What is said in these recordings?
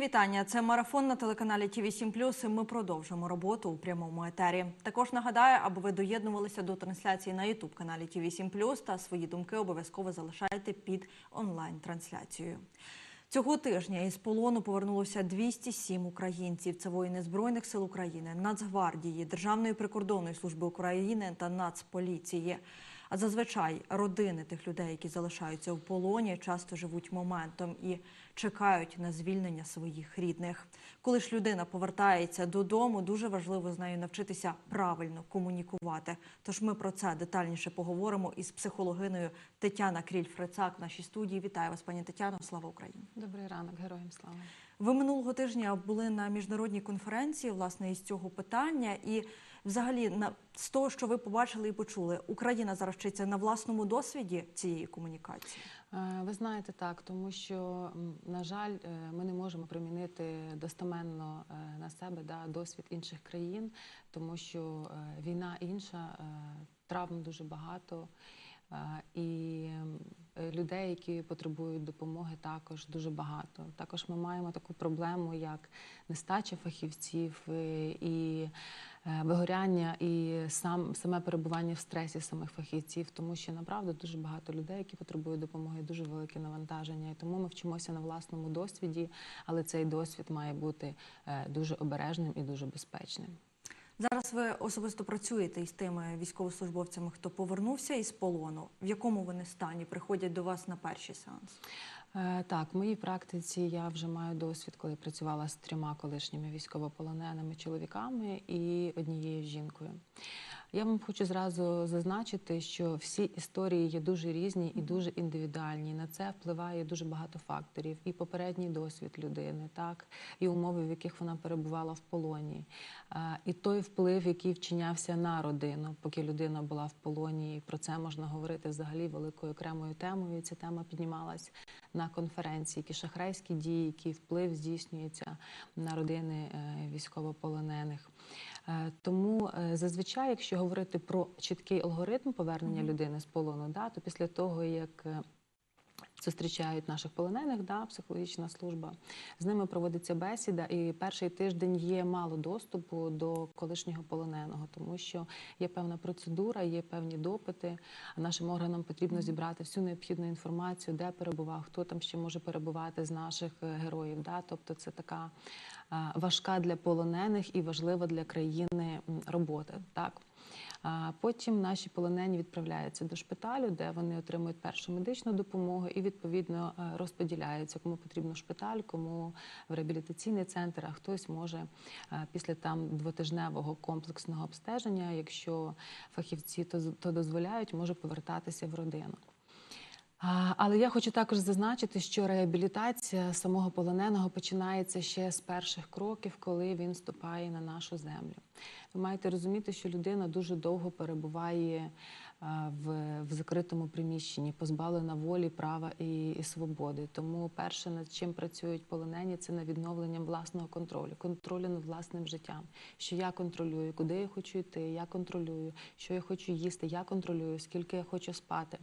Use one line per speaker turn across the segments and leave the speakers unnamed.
Вітання, це марафон на телеканалі ТІВІ 7 і Ми продовжимо роботу у прямому етері. Також нагадаю, аби ви доєднувалися до трансляції на Ютуб каналі ТІВІ 7 та свої думки обов'язково залишайте під онлайн-трансляцією. Цього тижня із полону повернулося 207 українців. Це воїни Збройних сил України, Нацгвардії, Державної прикордонної служби України та Нацполіції. А зазвичай родини тих людей, які залишаються в полоні, часто живуть моментом і чекають на звільнення своїх рідних. Коли ж людина повертається додому, дуже важливо з нею навчитися правильно комунікувати. Тож ми про це детальніше поговоримо із психологиною Тетяна Кріль-Фрицак в нашій студії. Вітаю вас, пані Тетяно. Слава Україні!
Добрий ранок, героям слава.
Ви минулого тижня були на міжнародній конференції власне із цього питання, і взагалі на з того, що ви побачили і почули, Україна зараз вчиться на власному досвіді цієї комунікації.
Е, Ви знаєте так, тому що на жаль, е, ми не можемо примінити достеменно е, на себе да, досвід інших країн, тому що війна інша, травм дуже багато. І людей, які потребують допомоги, також дуже багато. Також ми маємо таку проблему, як нестача фахівців і вигоряння, і сам саме перебування в стресі самих фахівців, тому що направду дуже багато людей, які потребують допомоги, дуже велике навантаження. І тому ми вчимося на власному досвіді, але цей досвід має бути е, дуже обережним і дуже безпечним.
Зараз ви особисто працюєте із тими військовослужбовцями, хто повернувся із полону. В якому вони стані приходять до вас на перший сеанс?
Е, Так, в моїй практиці я вже маю досвід, коли працювала з трьома колишніми військовополоненими чоловіками і однією жінкою. Я вам хочу зразу зазначити, що всі історії є дуже різні і дуже індивідуальні. На це впливає дуже багато факторів: і попередній досвід людини, так і умови, в яких вона перебувала в полоні, і той вплив, який вчинявся на родину, поки людина була в полоні. І про це можна говорити взагалі великою окремою темою. І ця тема піднімалась на конференції, які шахрайські дії, який вплив здійснюється на родини е, військовополонених. Е, Тому е, зазвичай, якщо говорити про чіткий алгоритм повернення людини з полону, да, то після того як е, Зустрічають наших полонених, да, психологічна служба. З ними проводиться бесіда, і перший тиждень є мало доступу до колишнього полоненого, тому що є певна процедура, є певні допити. Нашим органам потрібно зібрати всю необхідну інформацію, де перебував, хто там ще може перебувати з наших героїв. Да? Тобто це така важка для полонених і важлива для країни робота. Так. Потім наші полонені відправляються до шпиталю, де вони отримують першу медичну допомогу і відповідно е, розподіляються, кому потрібно шпиталь, кому в реабілітаційний центр, а хтось може е, після там двотижневого комплексного обстеження, якщо фахівці то, то дозволяють, може повертатися в родину. Але я хочу також зазначити, що реабілітація самого полоненого починається ще з перших кроків, коли він вступає на нашу землю. Ви маєте розуміти, що людина дуже довго перебуває а, в, в закритому приміщенні, позбавлена волі, права і, і свободи. Тому перше, над чим працюють полонені, це над відновленням власного контролю, контролю над власним життям. Що я контролюю, куди я хочу йти, я контролюю, що я хочу їсти, я контролюю, скільки я хочу спати.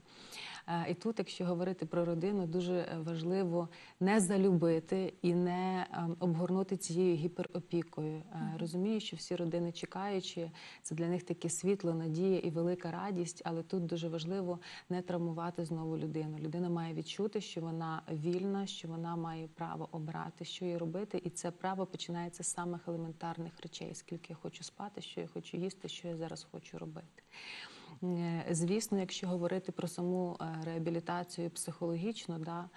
Е, І тут, якщо говорити про родину, дуже е, важливо не залюбити і не ем, обгорнути цією гіперопікою. Е, Розумію, що всі родини чекаючі, це для них таке світло, надія і велика радість, але тут дуже важливо не травмувати знову людину. Людина має відчути, що вона вільна, що вона має право обрати, що їй робити, і це право починається з самих елементарних речей: скільки я хочу спати, що я хочу їсти, що я зараз хочу робити. Е, Звісно, якщо говорити про саму е, реабілітацію психологічно, да,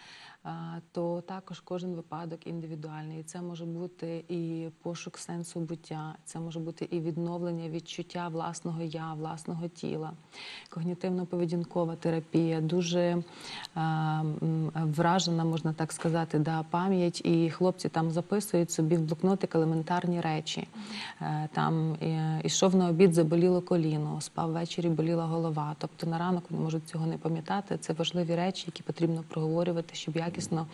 то також кожен випадок індивідуальний. І Це може бути і пошук сенсу буття, це може бути і відновлення відчуття власного я, власного тіла, когнітивно-поведінкова терапія, дуже вражена, можна так сказати, да, пам'ять. І хлопці там записують собі в блокнотик елементарні речі. Е, Там е, ішов на обід, заболіло коліно, спав ввечері, боліла голова. Тобто на ранок вони можуть цього не пам'ятати. Це важливі речі, які потрібно проговорювати, щоб якісно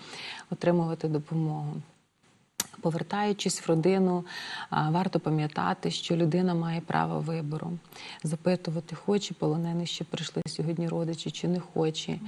отримувати допомогу. Повертаючись в родину, варто пам'ятати, що людина має право вибору, запитувати, хоче полонений, що прийшли сьогодні родичі, чи не хоче.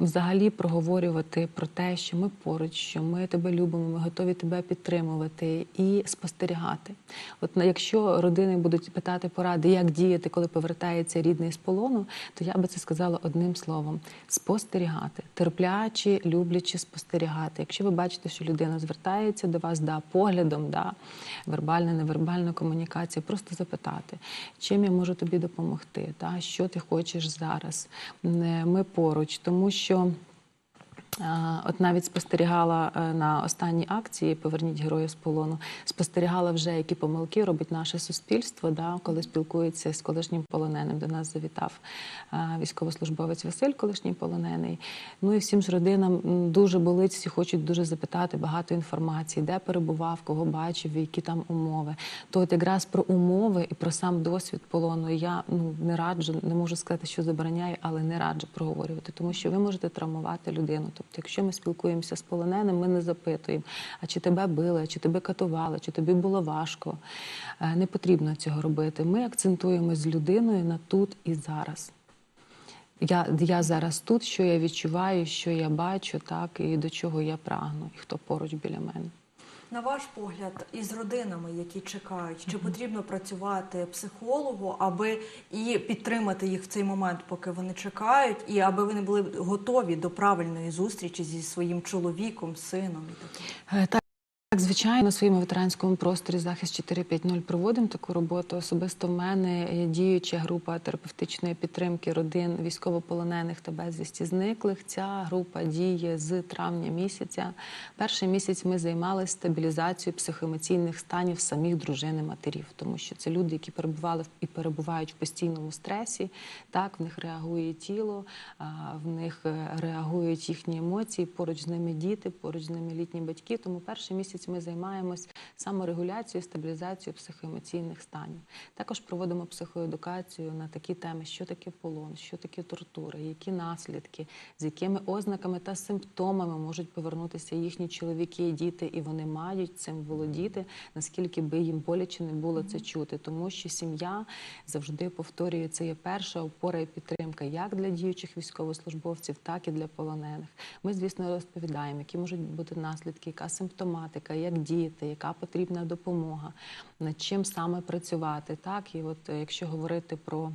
Взагалі проговорювати про те, що ми поруч, що ми тебе любимо, ми готові тебе підтримувати і спостерігати. От якщо родини будуть питати поради, як діяти, коли повертається рідний з полону, то я би це сказала одним словом: спостерігати, терпляче, люблячи спостерігати. Якщо ви бачите, що людина звертається до вас, да, поглядом, да, вербальна, невербальна комунікація, просто запитати, чим я можу тобі допомогти, да, що ти хочеш зараз. Е, Ми поруч, тому що. От навіть спостерігала е, на останній акції Поверніть героїв з полону. Спостерігала вже, які помилки робить наше суспільство, да, коли спілкується з колишнім полоненим. До нас завітав е, військовослужбовець Василь, колишній полонений. Ну і всім ж родинам дуже болить, всі хочуть дуже запитати багато інформації, де перебував, кого бачив, які там умови. То от якраз про умови і про сам досвід полону я ну не раджу, не можу сказати, що забороняю, але не раджу проговорювати, тому що ви можете травмувати людину. Тобто, якщо ми спілкуємося з полоненим, ми не запитуємо, а чи тебе били, чи тебе катували, чи тобі було важко. Е, Не потрібно цього робити. Ми акцентуємось з людиною на тут і зараз. Я, я зараз тут, що я відчуваю, що я бачу, так і до чого я прагну, і хто поруч біля мене.
На ваш погляд, із родинами, які чекають, чи потрібно працювати психологу, аби і підтримати їх в цей момент, поки вони чекають, і аби вони були готові до правильної зустрічі зі своїм чоловіком, сином і таке?
Так, звичайно, на своєму ветеранському просторі захист 450 проводимо таку роботу. Особисто в мене є діюча група терапевтичної підтримки родин військовополонених та безвісті зниклих. Ця група діє з травня місяця. Перший місяць ми займалися стабілізацією психоемоційних станів самих дружин і матерів, тому що це люди, які перебували і перебувають в постійному стресі. Так, в них реагує тіло, в них е, реагують їхні емоції. Поруч з ними діти, поруч з ними літні батьки. Тому перший місяць ми займаємось саморегуляцією, стабілізацією психоемоційних станів. Також проводимо психоедукацію на такі теми, що таке полон, що таке тортура, які наслідки, з якими ознаками та симптомами можуть повернутися їхні чоловіки і діти, і вони мають цим володіти, наскільки би їм боляче не було це чути, тому що сім'я завжди повторює, це є перша опора і підтримка як для діючих військовослужбовців, так і для полонених. Ми, звісно, розповідаємо, які можуть бути наслідки, яка симптоматика, як діяти, яка потрібна допомога, над чим саме працювати. Так, і от е, якщо говорити про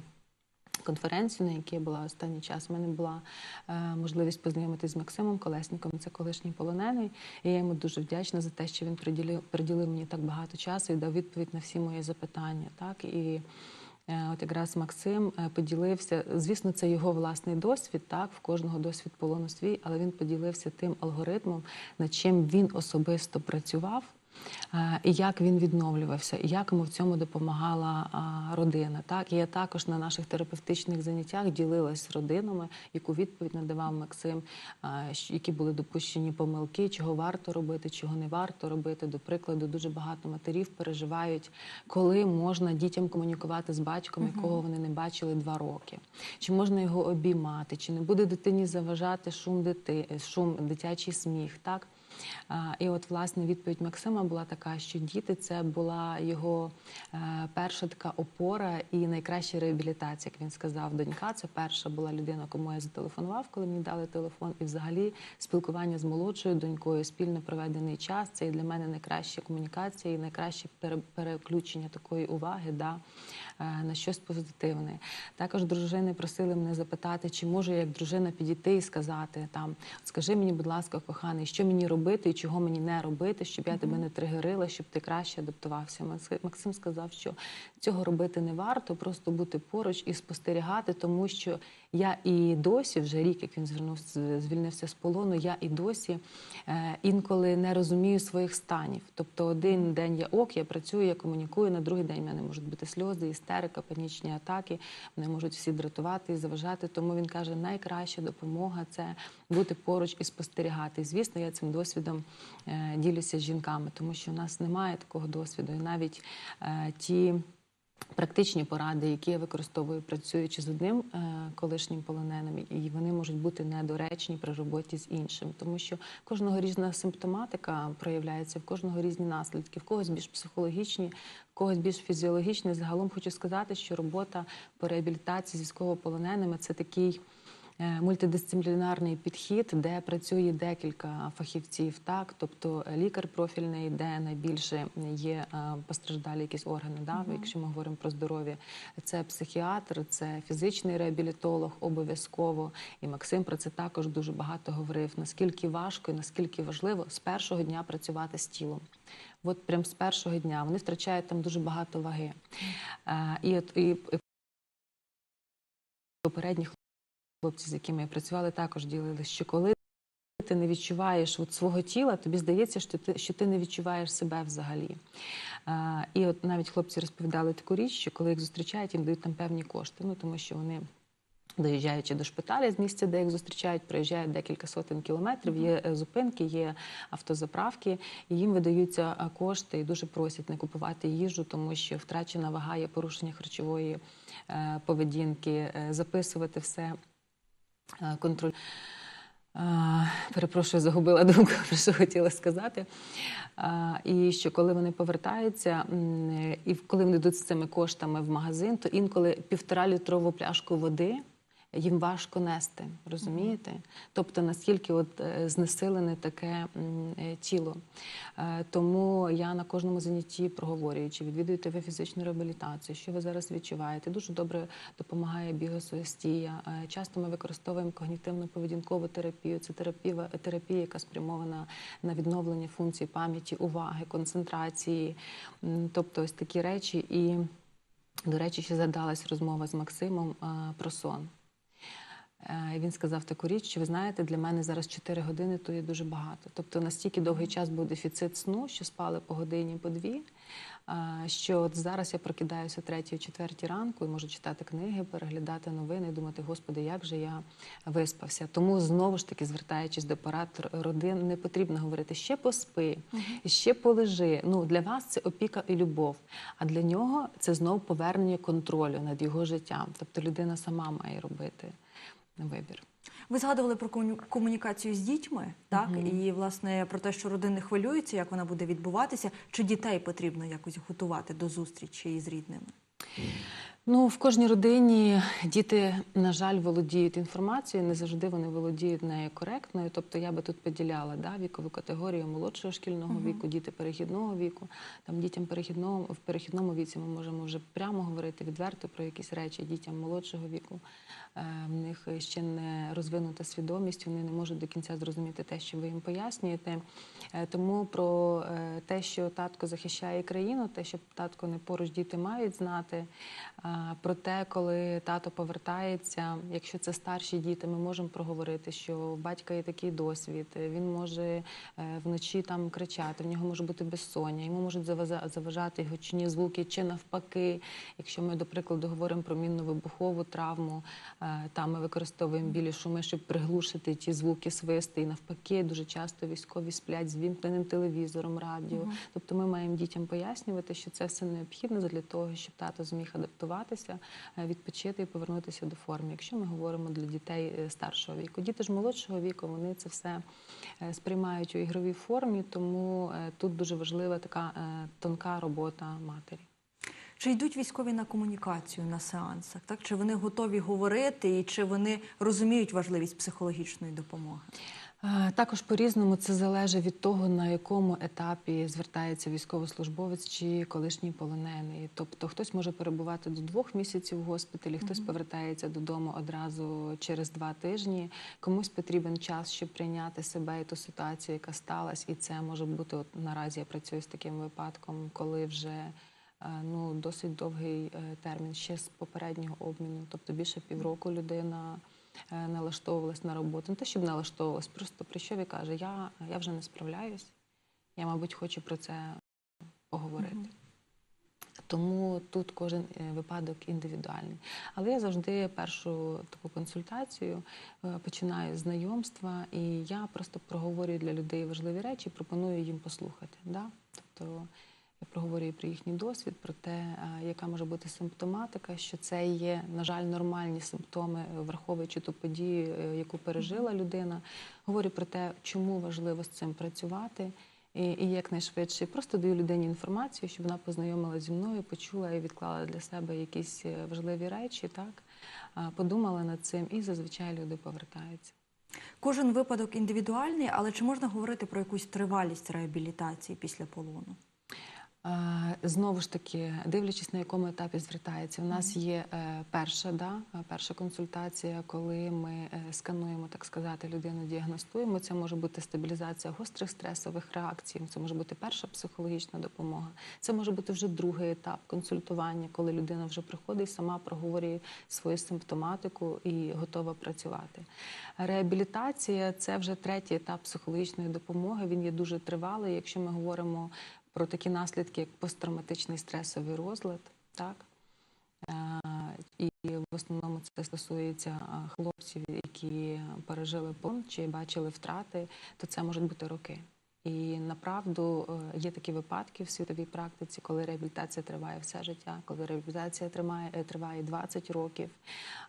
конференцію, на якій була останній час, у мене була е, можливість познайомитися з Максимом Колесніком, це колишній полонений. І я йому дуже вдячна за те, що він приділив, приділив мені так багато часу і дав відповідь на всі мої запитання. Так і от якраз Максим е, поділився. Звісно, це його власний досвід. Так, в кожного досвід полону свій, але він поділився тим алгоритмом, над чим він особисто працював. Е, І як він відновлювався, і як йому в цьому допомагала родина. Так, і я також на наших терапевтичних заняттях ділилась з родинами, яку відповідь надавав Максим, які були допущені помилки, чого варто робити, чого не варто робити. До прикладу, дуже багато матерів переживають, коли можна дітям комунікувати з батьком, якого вони не бачили два роки. Чи можна його обіймати, чи не буде дитині заважати шум дити, шум, дитячий сміх, так? І от власне відповідь Максима була така, що діти це була його е, перша така опора і найкраща реабілітація, як він сказав. Донька це перша була людина, кому я зателефонував, коли мені дали телефон. І взагалі спілкування з молодшою донькою, спільно проведений час. Це для мене найкраща комунікація і найкраще пере- переключення такої уваги е, на щось позитивне. Також дружини просили мене запитати, чи можу я як дружина підійти і сказати там, скажи мені, будь ласка, коханий, що мені робити і чого мені не робити, щоб я тебе не тригерила, щоб ти краще адаптувався. Макс- Максим сказав, що цього робити не варто, просто бути поруч і спостерігати, тому що я і досі, вже рік, як він звернувся, звільнився з полону, я і досі е, інколи не розумію своїх станів. Тобто один день я ок, я працюю, я комунікую, на другий день в мене можуть бути сльози, істерика, панічні атаки, мене можуть всі дратувати і заважати. Тому він каже, найкраща допомога це бути поруч і спостерігати. І, звісно, я цим досвідом е, ділюся з жінками, тому що в нас немає такого досвіду. І навіть е, ті Практичні поради, які я використовую, працюючи з одним е, колишнім полоненим, і вони можуть бути недоречні при роботі з іншим, тому що кожного різна симптоматика проявляється, в кожного різні наслідки, в когось більш психологічні, в когось більш фізіологічні. Загалом хочу сказати, що робота по реабілітації з військовополоненими це такий мультидисциплінарний підхід, де працює декілька фахівців, так тобто лікар профільний, де найбільше є е, постраждалі якісь органи, да, якщо ми говоримо про здоров'я, це психіатр, це фізичний реабілітолог, обов'язково. І Максим про це також дуже багато говорив. Наскільки важко і наскільки важливо з першого дня працювати з тілом. От прям з першого дня вони втрачають там дуже багато ваги. Е, І от і попередні хлопці, з якими я працювала, також ділилися, що коли ти не відчуваєш от свого тіла, тобі здається, що ти, що ти не відчуваєш себе взагалі. А, і от навіть хлопці розповідали таку річ, що коли їх зустрічають, їм дають там певні кошти, ну тому що вони. Доїжджаючи до шпиталя з місця, де їх зустрічають, проїжджають декілька сотень кілометрів. Є е, зупинки, є автозаправки, і їм видаються е, кошти і дуже просять не купувати їжу, тому що втрачена вага є порушення харчової е, поведінки, записувати все контроль. Перепрошую, загубила думку, про що хотіла сказати. І що коли вони повертаються, і коли вони йдуть з цими коштами в магазин, то інколи півтора літрову пляшку води їм важко нести, розумієте? Тобто наскільки от е, знесилене таке е, тіло. Е, Тому я на кожному занятті проговорюю, чи відвідуєте ви фізичну реабілітацію, що ви зараз відчуваєте. Дуже добре допомагає бігосуестія. Е, Часто ми використовуємо когнітивно-поведінкову терапію. Це терапія, терапія, яка спрямована на відновлення функцій пам'яті, уваги, концентрації. Тобто ось такі речі. І, до речі, ще задалась розмова з Максимом про сон. Е, І він сказав таку річ, що ви знаєте, для мене зараз 4 години то є дуже багато. Тобто настільки довгий час був дефіцит сну, що спали по годині, по дві. е, Що от зараз я прокидаюся о третій, четвертій ранку і можу читати книги, переглядати новини і думати, господи, як же я виспався. Тому знову ж таки, звертаючись до порад р- родин, не потрібно говорити ще поспи, ще полежи. Ну для вас це опіка і любов. А для нього це знов повернення контролю над його життям. Тобто людина сама має робити вибір.
Ви згадували про комуні- комунікацію з дітьми, так і власне про те, що родини хвилюються, як вона буде відбуватися, чи дітей потрібно якось готувати до зустрічі із рідними?
Ну, в кожній родині діти, на жаль, володіють інформацією, не завжди вони володіють нею коректною. Тобто я би тут поділяла да, вікову категорію молодшого шкільного віку, діти перехідного віку. Там дітям перехідного в перехідному віці ми можемо вже прямо говорити відверто про якісь речі. Дітям молодшого віку е, в них ще не розвинута свідомість, вони не можуть до кінця зрозуміти те, що ви їм пояснюєте. Е, Тому про е, те, що татко захищає країну, те, що татко не поруч діти мають знати. А, Про те, коли тато повертається, якщо це старші діти, ми можемо проговорити, що у батька є такий досвід. Він може е, вночі там кричати, в нього може бути безсоння, йому можуть заважати гучні звуки, чи навпаки. Якщо ми, до прикладу, говоримо про мінно-вибухову травму, е, там ми використовуємо білі шуми, щоб приглушити ті звуки, свисти. І навпаки, дуже часто військові сплять з вімкненим телевізором, радіо. Тобто ми маємо дітям пояснювати, що це все необхідно для того, щоб тато зміг адаптуватися, е, відпочити і повернутися до форми. Якщо ми говоримо для дітей е, старшого віку, діти ж молодшого віку, вони це все е, сприймають у ігровій формі, тому тут дуже важлива така тонка робота матері.
Чи йдуть військові на комунікацію на сеансах? Так чи вони готові говорити, і чи вони розуміють важливість психологічної допомоги?
Також по-різному це залежить від того, на якому етапі звертається військовослужбовець чи колишній полонений. Тобто хтось може перебувати до двох місяців в госпіталі, хтось повертається додому одразу через два тижні. Комусь потрібен час, щоб прийняти себе і ту ситуацію, яка сталася. І це може бути от наразі. Я працюю з таким випадком, коли вже е, ну досить довгий е, термін ще з попереднього обміну, тобто більше півроку людина налаштовувалась на роботу. Не те, щоб налаштовувалась, просто прийшов і каже: я, я вже не справляюсь, я, мабуть, хочу про це поговорити. Тому тут кожен е, випадок індивідуальний. Але я завжди першу таку консультацію е, починаю з знайомства, і я просто проговорюю для людей важливі речі, пропоную їм послухати. Да? Тобто Я проговорюю про їхній досвід, про те, е, яка може бути симптоматика, що це є, на жаль, нормальні симптоми, е, враховуючи ту подію, е, яку пережила людина. Говорю про те, чому важливо з цим працювати. І, і якнайшвидше просто даю людині інформацію, щоб вона познайомилася зі мною, почула і відклала для себе якісь важливі речі, так подумала над цим, і зазвичай люди повертаються.
Кожен випадок індивідуальний, але чи можна говорити про якусь тривалість реабілітації після полону?
Знову ж таки, дивлячись на якому етапі звертається, у нас є е, перша, да, е, перша консультація, коли ми е, скануємо, так сказати, людину, діагностуємо. Це може бути стабілізація гострих стресових реакцій, це може бути перша психологічна допомога. Це може бути вже другий етап консультування, коли людина вже приходить, сама проговорює свою симптоматику і готова працювати. Реабілітація це вже третій етап психологічної допомоги. Він є дуже тривалий. Якщо ми говоримо про такі наслідки, як посттравматичний стресовий розлад, так Е, і в основному це стосується е, хлопців, які пережили полон чи бачили втрати, то це можуть бути роки. І направду е, є такі випадки в світовій практиці, коли реабілітація триває все життя, коли реабілітація триває, е, триває 20 років.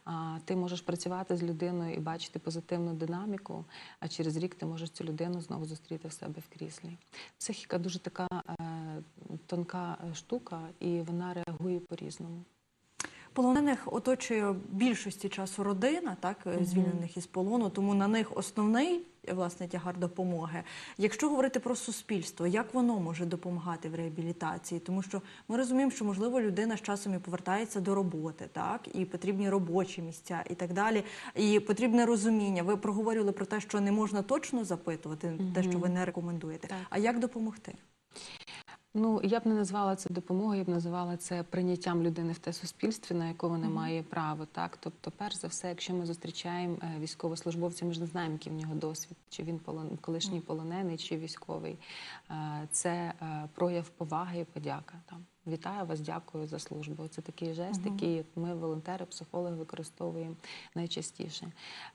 А ти можеш працювати з людиною і бачити позитивну динаміку, а через рік ти можеш цю людину знову зустріти в себе в кріслі. Психіка дуже така е, тонка штука, і вона реагує по-різному.
Полонених оточує більшості часу родина, так е, звільнених із полону, тому на них основний власне тягар допомоги. Якщо говорити про суспільство, як воно може допомагати в реабілітації? Тому що ми розуміємо, що можливо людина з часом і повертається до роботи, так і потрібні робочі місця і так далі. І потрібне розуміння. Ви проговорювали про те, що не можна точно запитувати, те, що ви не рекомендуєте.
Так.
А як допомогти?
Ну я б не назвала це допомогою, я б називала це прийняттям людини в те суспільстві, на яке вона має право. Так, тобто, перш за все, якщо ми зустрічаємо е, військовослужбовця, ми ж не знаємо, який в нього досвід, чи він полон, колишній полонений, чи військовий. Е, Це е, прояв поваги і подяка. Там вітаю вас, дякую за службу. Це такий жест, який ми, волонтери, психологи, використовуємо найчастіше.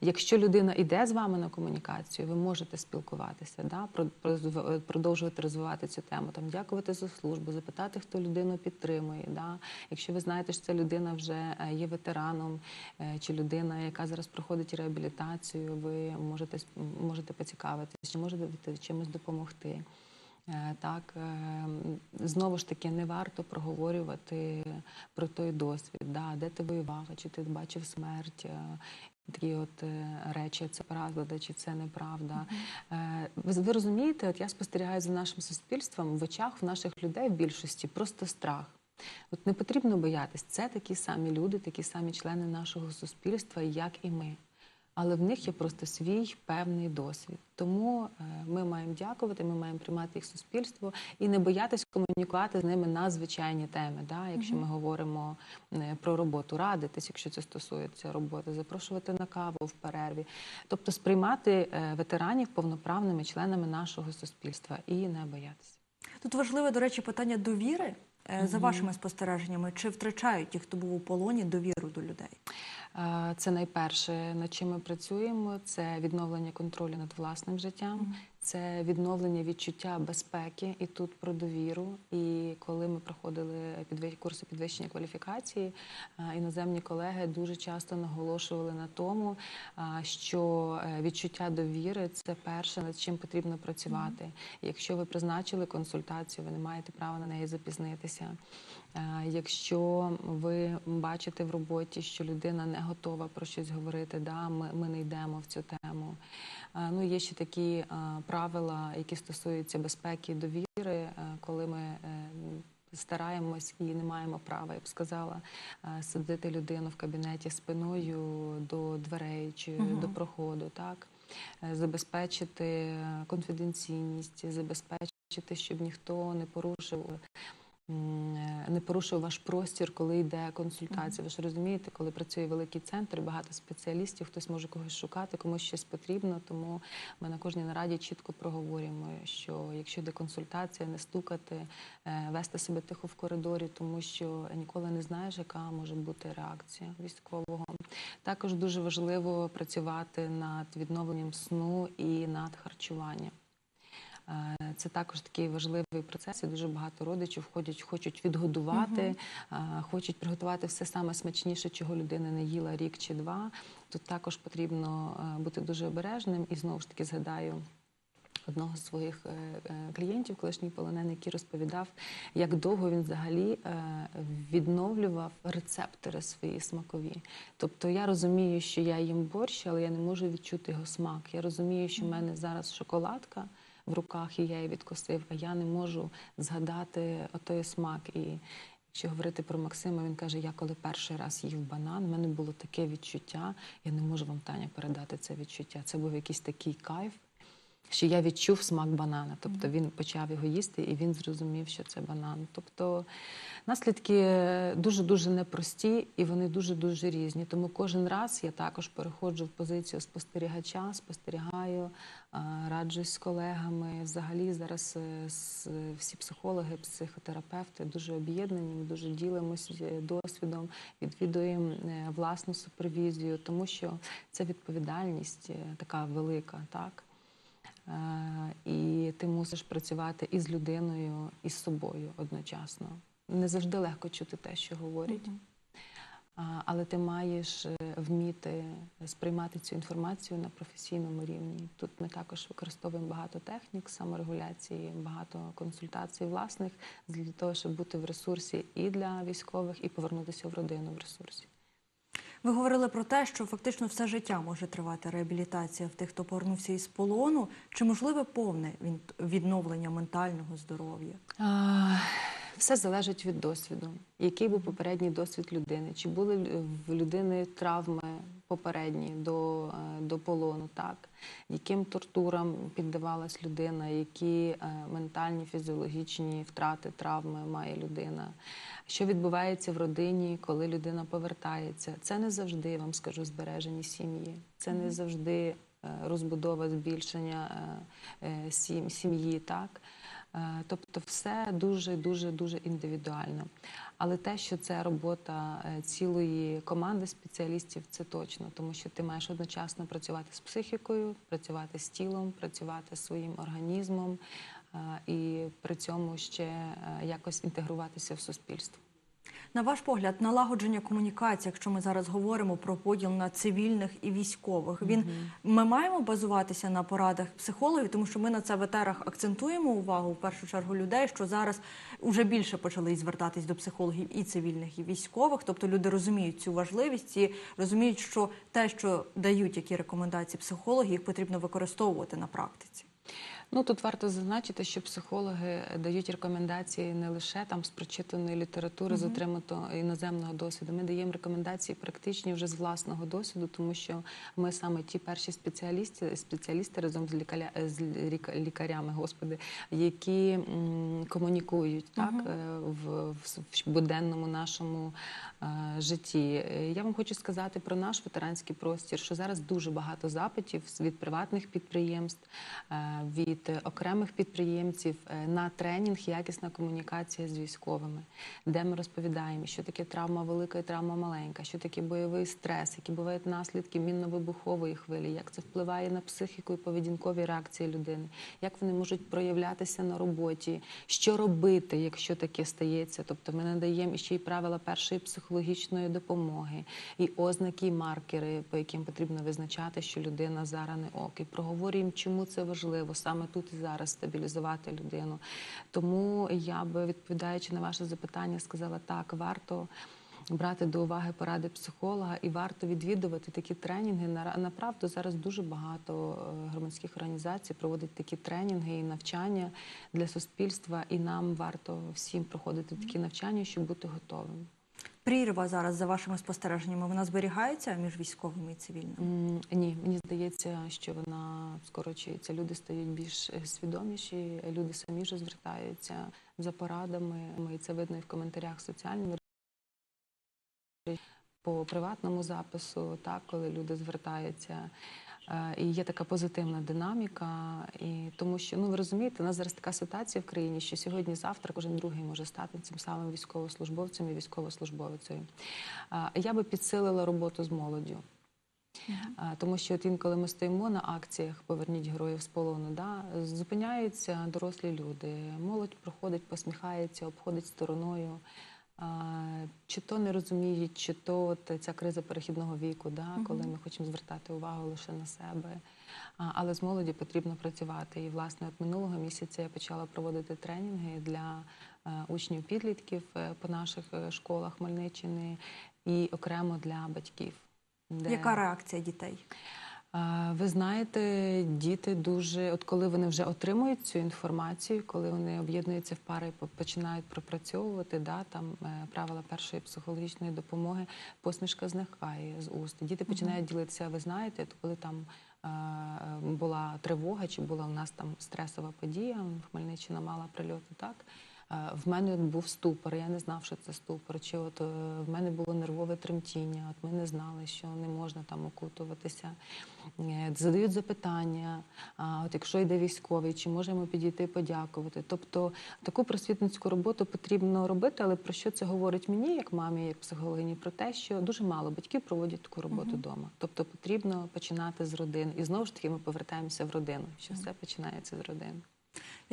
Якщо людина йде з вами на комунікацію, ви можете спілкуватися, да, про- про- продовжувати розвивати цю тему, там дякувати за службу, запитати, хто людину підтримує. Да. Якщо ви знаєте, що ця людина вже е, є ветераном, е, чи людина, яка зараз проходить реабілітацію, ви можете можете поцікавитися, чи можете чимось допомогти. Е, Так, е, знову ж таки, не варто проговорювати про той досвід, да, де ти воював, а чи ти бачив смерть, е, такі от речі, це правда, чи це неправда. Ви, ви розумієте, от я спостерігаю за нашим суспільством в очах в наших людей в більшості просто страх. От не потрібно боятись, це такі самі люди, такі самі члени нашого суспільства, як і ми. Але в них є просто свій певний досвід. Тому е, ми маємо дякувати, ми маємо приймати їх суспільство і не боятись комунікувати з ними на звичайні теми. Да? Якщо ми говоримо е, про роботу, радитись, якщо це стосується роботи, запрошувати на каву в перерві, тобто сприймати е, ветеранів повноправними членами нашого суспільства і не боятися.
Тут важливе, до речі, питання довіри. Е, За вашими спостереженнями, чи втрачають ті, хто був у полоні, довіру до людей?
Е, Це найперше, над чим ми працюємо, це відновлення контролю над власним життям, це відновлення відчуття безпеки і тут про довіру. І коли ми проходили курси підвищення кваліфікації, е, іноземні колеги дуже часто наголошували на тому, е, що е, відчуття довіри це перше, над чим потрібно працювати. Якщо ви призначили консультацію, ви не маєте права на неї запізнитися. Якщо ви бачите в роботі, що людина не готова про щось говорити, да, ми, ми не йдемо в цю тему. Ну, є ще такі правила, які стосуються безпеки і довіри, е, коли ми е, стараємось і не маємо права, я б сказала, е, садити людину в кабінеті спиною до дверей чи до проходу, так? Забезпечити конфіденційність, забезпечити, щоб ніхто не порушив не порушив ваш простір, коли йде консультація. Ви ж розумієте, коли працює великий центр, багато спеціалістів, хтось може когось шукати, комусь щось потрібно. Тому ми на кожній нараді чітко проговорюємо, що якщо йде консультація, не стукати, е, вести себе тихо в коридорі, тому що ніколи не знаєш, яка може бути реакція військового. Також дуже важливо працювати над відновленням сну і над харчуванням. Е, Це також такий важливий процес, і дуже багато родичів ходять, хочуть відгодувати, е, хочуть приготувати все саме смачніше, чого людина не їла рік чи два. Тут також потрібно е, бути дуже обережним і знову ж таки згадаю. Одного з своїх клієнтів, колишній полонений, який розповідав, як довго він взагалі відновлював рецептори свої смакові. Тобто я розумію, що я їм борщ, але я не можу відчути його смак. Я розумію, що в мене зараз шоколадка в руках, і я її відкусив, а я не можу згадати отой смак. І якщо говорити про Максима, він каже: я коли перший раз їв банан, в мене було таке відчуття. Я не можу вам Таня передати це відчуття. Це був якийсь такий кайф що я відчув смак банана. Тобто він почав його їсти і він зрозумів, що це банан. Тобто наслідки дуже-дуже непрості і вони дуже-дуже різні. Тому кожен раз я також переходжу в позицію спостерігача, спостерігаю, а, раджусь з колегами. Взагалі зараз е, всі психологи, психотерапевти дуже об'єднані, ми дуже ділимось е, досвідом, відвідуємо е, власну супервізію, тому що це відповідальність е, така велика, так. Е, І ти мусиш працювати і з людиною, і з собою одночасно. Не завжди легко чути те, що говорять, але ти маєш е, вміти сприймати цю інформацію на професійному рівні. Тут ми також використовуємо багато технік саморегуляції, багато консультацій власних для того, щоб бути в ресурсі і для військових, і повернутися в родину в ресурсі.
Ви говорили про те, що фактично все життя може тривати реабілітація в тих, хто повернувся із полону. Чи можливе повне відновлення ментального здоров'я?
Все залежить від досвіду. Який був попередній досвід людини? Чи були в людини травми попередні до, е, до полону? Так, яким тортурам піддавалась людина, які е, ментальні, фізіологічні втрати, травми має людина? Що відбувається в родині, коли людина повертається? Це не завжди, вам скажу, збережені сім'ї. Це не завжди е, розбудова, збільшення сім- сім'ї. Так. Е, Тобто все дуже дуже дуже індивідуально. Але те, що це робота е, цілої команди спеціалістів, це точно, тому що ти маєш одночасно працювати з психікою, працювати з тілом, працювати з своїм організмом е, і при цьому ще якось інтегруватися в суспільство.
На ваш погляд, налагодження комунікації, якщо ми зараз говоримо про поділ на цивільних і військових, він ми маємо базуватися на порадах психологів, тому що ми на це в етерах акцентуємо увагу в першу чергу людей, що зараз вже більше почали звертатись до психологів і цивільних, і військових. Тобто люди розуміють цю важливість і розуміють, що те, що дають які рекомендації психологи, їх потрібно використовувати на практиці.
Ну тут варто зазначити, що психологи дають рекомендації не лише там з прочитаної літератури, з отриманого іноземного досвіду. Ми даємо рекомендації практичні вже з власного досвіду, тому що ми саме ті перші спеціалісти, спеціалісти разом з лікаря з ліка- лікарями, господи, які м, комунікують так е, в, в, в буденному нашому е, житті. Е, Я вам хочу сказати про наш ветеранський простір, що зараз дуже багато запитів від приватних підприємств, е, від е, окремих підприємців е, на тренінг якісна комунікація з військовими, де ми розповідаємо, що таке травма велика і травма маленька, що таке бойовий стрес, які бувають наслідки мінно-вибухової хвилі, як це впливає на психіку і поведінкові реакції людини, як вони можуть проявлятися на роботі, що робити, якщо таке стається. Тобто ми надаємо ще й правила першої психологічної допомоги, і ознаки, і маркери, по яким потрібно визначати, що людина зараз не ок. І проговорюємо, чому це важливо саме тут і зараз стабілізувати людину. Тому я би відповідаючи на ваше запитання, сказала так, варто. Брати до уваги поради психолога і варто відвідувати такі тренінги. На- Направду зараз дуже багато е, громадських організацій проводять такі тренінги і навчання для суспільства, і нам варто всім проходити такі навчання, щоб бути готовим.
Прірва зараз за вашими спостереженнями вона зберігається між військовими і цивільними.
Mm, Ні, мені здається, що вона скорочується. Люди стають більш е, свідоміші, люди самі вже звертаються за порадами. І це видно і в коментарях соціальних по приватному запису, так, коли люди звертаються. Е, І є така позитивна динаміка, і тому що ну ви розумієте, у нас зараз така ситуація в країні, що сьогодні-завтра кожен другий може стати цим самим військовослужбовцем і військовослужбовицею. Е, Я би підсилила роботу з молоддю. А, Тому що от інколи ми стоїмо на акціях Поверніть героїв з полону, да, зупиняються дорослі люди, молодь проходить, посміхається, обходить стороною. Чи то не розуміють, чи то от ця криза перехідного віку, да, коли ми хочемо звертати увагу лише на себе. Але з молоді потрібно працювати. І, власне, от минулого місяця я почала проводити тренінги для е, учнів підлітків е, по наших е, школах Хмельниччини і окремо для батьків. де-
Яка реакція дітей?
Ви знаєте, діти дуже, от коли вони вже отримують цю інформацію, коли вони об'єднуються в пари і по- починають пропрацьовувати да, там, е, правила першої психологічної допомоги, посмішка зникає з уст. Діти починають ділитися, ви знаєте, то коли там е, була тривога, чи була у нас там стресова подія, Хмельниччина мала прильоти, так? Е, В мене був ступор, я не знав, що це ступор. Чи от е, в мене було нервове тремтіння, от ми не знали, що не можна там окутуватися. Е, Задають запитання, от якщо йде військовий, чи можемо підійти подякувати. Тобто таку просвітницьку роботу потрібно робити, але про що це говорить мені, як мамі, як психологині, про те, що дуже мало батьків проводять таку роботу вдома. Тобто потрібно починати з родин. І знову ж таки ми повертаємося в родину, що все починається з родини.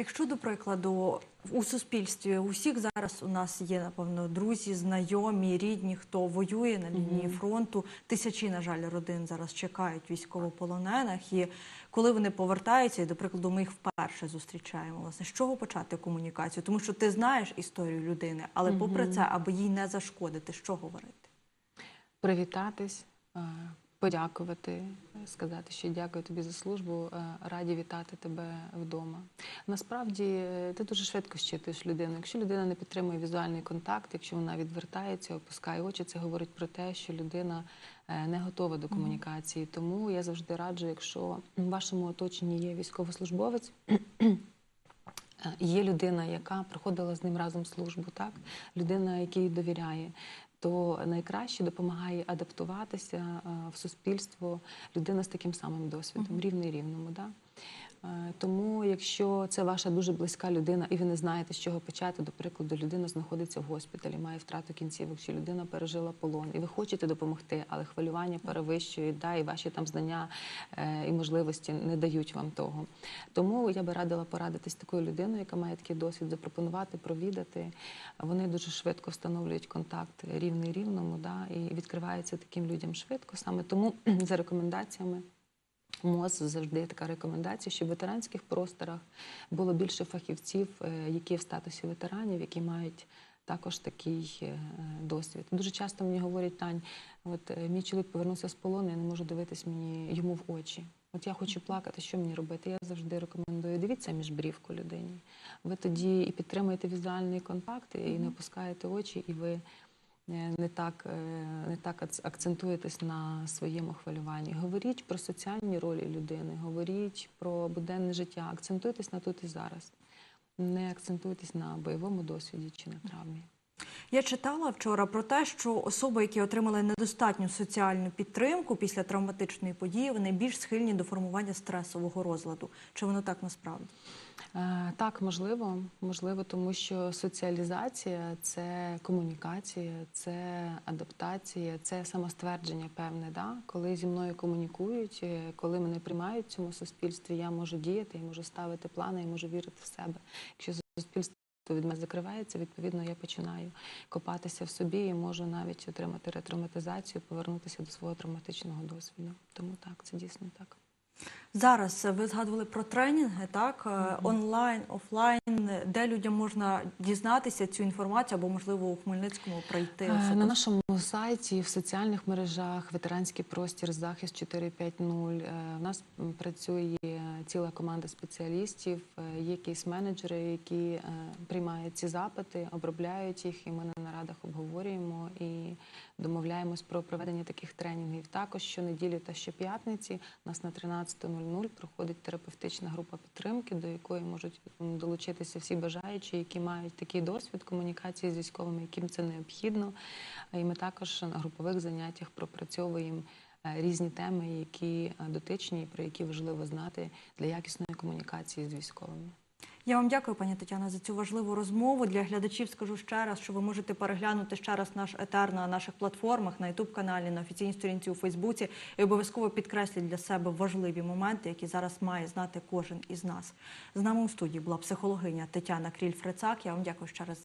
Якщо, до прикладу, у суспільстві у всіх зараз у нас є, напевно, друзі, знайомі, рідні, хто воює на лінії фронту. Тисячі, на жаль, родин зараз чекають військовополонених. І коли вони повертаються, і, до прикладу, ми їх вперше зустрічаємо. Власне, з чого почати комунікацію? Тому що ти знаєш історію людини, але попри це, аби їй не зашкодити, що говорити?
Привітатись, е, подякувати, сказати, що дякую тобі за службу, е, раді вітати тебе вдома. Насправді е, ти дуже швидко щитуєш людину. Якщо людина не підтримує візуальний контакт, якщо вона відвертається, опускає очі, це говорить про те, що людина е, не готова до комунікації. Тому я завжди раджу, якщо в вашому оточенні є військовослужбовець. Є людина, яка проходила з ним разом службу, так людина, якій довіряє, то найкраще допомагає адаптуватися е, в суспільство людина з таким самим досвідом, рівний рівному. Да? Е, Тому, якщо це ваша дуже близька людина, і ви не знаєте, з чого почати, до прикладу, людина знаходиться в госпіталі, має втрату кінцівок, чи людина пережила полон, і ви хочете допомогти, але хвилювання перевищують, да, і ваші там знання е, і можливості не дають вам того. Тому я би радила порадитись такою людиною, яка має такий досвід, запропонувати, провідати. Вони дуже швидко встановлюють контакт рівний рівному, да, і відкриваються таким людям швидко. Саме тому за рекомендаціями. МОЗ завжди є така рекомендація, щоб в ветеранських просторах було більше фахівців, е, які в статусі ветеранів, які мають також такий е, досвід. Дуже часто мені говорять, Тань, от е, мій чоловік повернувся з полону, я не можу дивитись мені йому в очі. От я хочу плакати, що мені робити? Я завжди рекомендую дивіться між брівку людині. Ви тоді і підтримуєте візуальний контакт, і не опускаєте очі, і ви не так, е, не так акцентуєтесь на своєму хвилюванні. Говоріть про соціальні ролі людини, говоріть про буденне життя, акцентуйтесь на тут і зараз. Не акцентуйтесь на бойовому досвіді чи на травмі.
Я читала вчора про те, що особи, які отримали недостатню соціальну підтримку після травматичної події, вони більш схильні до формування стресового розладу. Чи воно так насправді?
Е, Так, можливо, можливо, тому що соціалізація це комунікація, це адаптація, це самоствердження певне. Да? Коли зі мною комунікують, е, коли мене приймають в цьому суспільстві, я можу діяти, я можу ставити плани, я можу вірити в себе. Якщо суспільство від мене закривається, відповідно, я починаю копатися в собі і можу навіть отримати ретравматизацію, повернутися до свого травматичного досвіду. Тому так, це дійсно так.
Зараз ви згадували про тренінги, так Е, онлайн, офлайн, де людям можна дізнатися цю інформацію або можливо у Хмельницькому пройти
Е,
особисто?
На нашому сайті, в соціальних мережах, ветеранський простір, захист 450. е, У нас працює ціла команда спеціалістів, е, є кейс-менеджери, які е, приймають ці запити, обробляють їх, і ми на нарадах обговорюємо і домовляємось про проведення таких тренінгів. Також щонеділі та щоп'ятниці нас на 13.00 проходить терапевтична група підтримки, до якої можуть долучитися всі бажаючі, які мають такий досвід комунікації з військовими, яким це необхідно. І ми також на групових заняттях пропрацьовуємо е, різні теми, які е, дотичні, про які важливо знати для якісної комунікації з військовими.
Я вам дякую, пані Тетяна, за цю важливу розмову. Для глядачів скажу ще раз, що ви можете переглянути ще раз наш етер на наших платформах, на ютуб каналі, на офіційній сторінці у Фейсбуці і обов'язково підкресліть для себе важливі моменти, які зараз має знати кожен із нас. З нами у студії була психологиня Тетяна Кріль-Фрицак. Я вам дякую ще раз